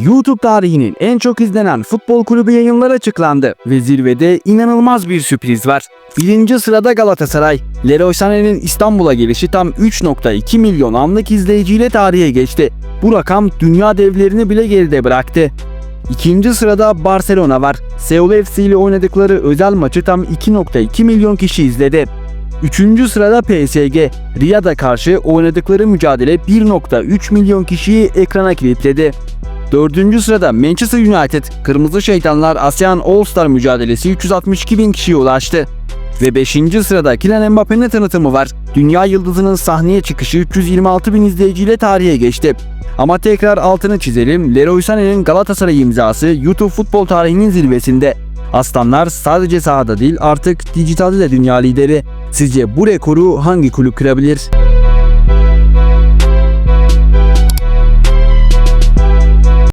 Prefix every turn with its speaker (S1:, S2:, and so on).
S1: YouTube tarihinin en çok izlenen futbol kulübü yayınları açıklandı ve zirvede inanılmaz bir sürpriz var. Birinci sırada Galatasaray. Leroy Sané'nin İstanbul'a gelişi tam 3.2 milyon anlık izleyiciyle tarihe geçti. Bu rakam dünya devlerini bile geride bıraktı. İkinci sırada Barcelona var. Seul FC ile oynadıkları özel maçı tam 2.2 milyon kişi izledi. Üçüncü sırada PSG. Riyad'a karşı oynadıkları mücadele 1.3 milyon kişiyi ekrana kilitledi. Dördüncü sırada Manchester United, Kırmızı Şeytanlar ASEAN All-Star mücadelesi 362 bin kişiye ulaştı. Ve 5. sırada Kylian Mbappe'nin tanıtımı var. Dünya yıldızının sahneye çıkışı 326 bin izleyiciyle tarihe geçti. Ama tekrar altını çizelim, Leroy Sané'nin Galatasaray imzası YouTube futbol tarihinin zirvesinde. Aslanlar sadece sahada değil artık dijitalde de dünya lideri. Sizce bu rekoru hangi kulüp kırabilir?